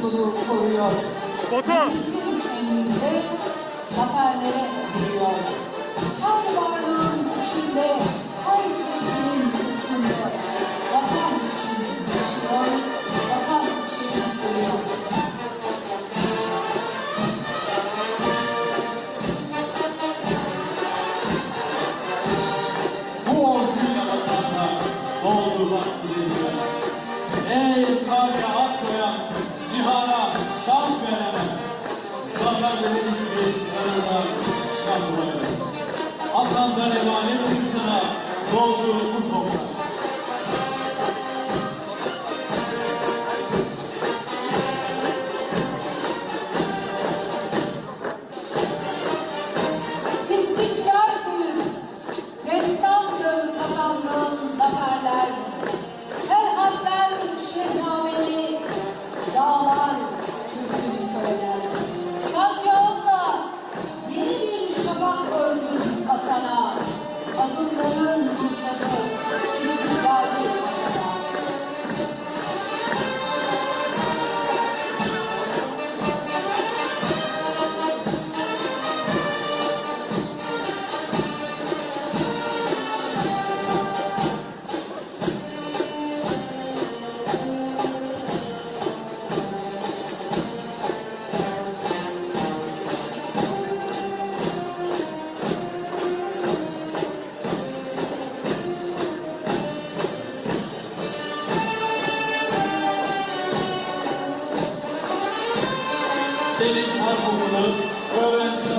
Foto. Milletin emrinde zaferlere gidiyor. Her varlığın içinde, her sevginin üstünde. Vatan için yaşıyor, vatan için ölüyor. Bu orduyla vatanına doldurmak dileğiyle. Ey şan veren, zaferlerin bir yanında şan koyan. Atandan emanet sana doldur bu toprak. Ördün atana. Adımların Deniz öğrenciler kokulan